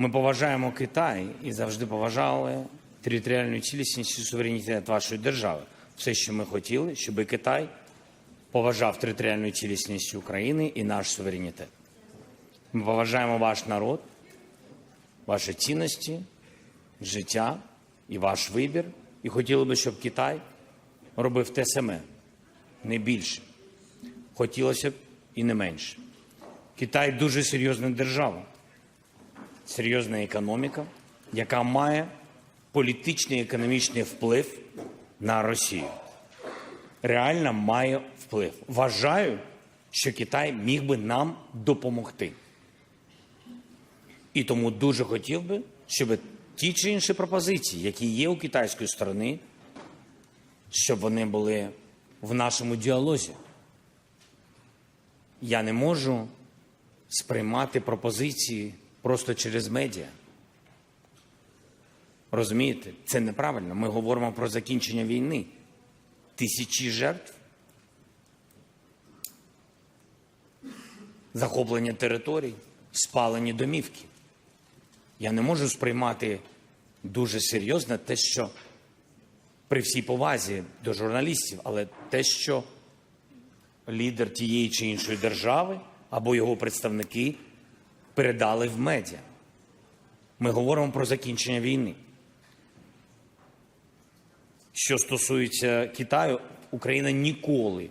Ми поважаємо Китай і завжди поважали територіальну цілісність і суверенітет вашої держави. Все, що ми хотіли, щоб Китай поважав територіальну цілісність України і наш суверенітет. Ми поважаємо ваш народ, ваші цінності, життя і ваш вибір. І хотіли би, щоб Китай робив те саме, не більше. Хотілося б і не менше. Китай дуже серйозна держава, серйозна економіка, яка має політичний і економічний вплив на Росію. Реально має вплив. Вважаю, що Китай міг би нам допомогти. І тому дуже хотів би, щоб ті чи інші пропозиції, які є у китайської сторони, щоб вони були в нашому діалозі. Я не можу сприймати пропозиції просто через медіа. Розумієте, це неправильно. Ми говоримо про закінчення війни. Тисячі жертв, захоплення територій, спалені домівки. Я не можу сприймати дуже серйозно те, що при всій повазі до журналістів, але те, що лідер тієї чи іншої держави або його представники передали в медіа. Ми говоримо про закінчення війни. Що стосується Китаю, Україна ніколи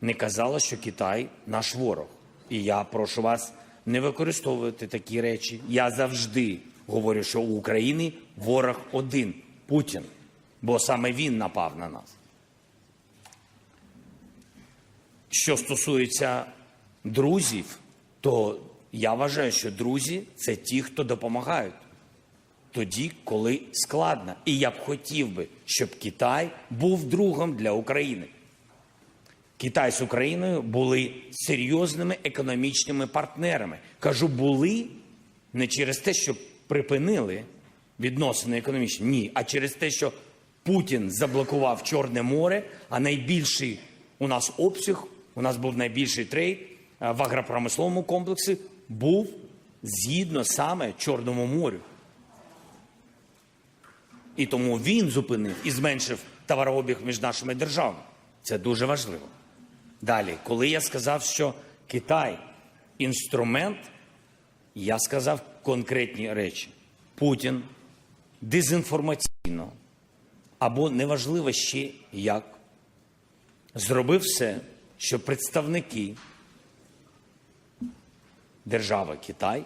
не казала, що Китай наш ворог. І я прошу вас не використовувати такі речі. Я завжди говорю, що у України ворог один Путін, бо саме він напав на нас. Що стосується друзів, то я вважаю, що друзі це ті, хто допомагають тоді, коли складно. І я б хотів би, щоб Китай був другом для України. Китай з Україною були серйозними економічними партнерами. Кажу, були не через те, що припинили відносини економічні, ні, а через те, що Путін заблокував Чорне море, а найбільший у нас обсяг, у нас був найбільший трейд е, в агропромисловому комплексі, був згідно саме Чорному морю. І тому він зупинив і зменшив товарообіг між нашими державами. Це дуже важливо. Далі, коли я сказав, що Китай інструмент, я сказав конкретні речі. Путін дезінформаційно або неважливо ще як зробив все, щоб представники держави Китай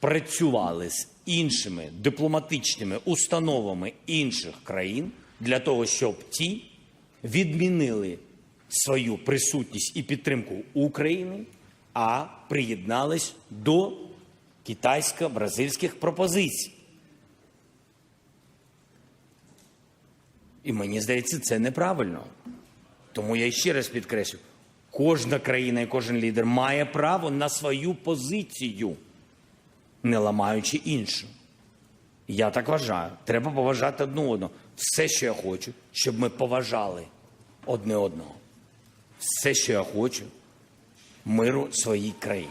працювали з іншими дипломатичними установами інших країн для того, щоб ті відмінили свою присутність і підтримку України, а приєднались до китайсько-бразильських пропозицій. І мені здається, це неправильно. Тому я ще раз підкреслю: кожна країна і кожен лідер має право на свою позицію, не ламаючи іншу. Я так вважаю. Треба поважати одну одного. Все, що я хочу, щоб ми поважали одне одного. Все, що я хочу, миру своїй країні.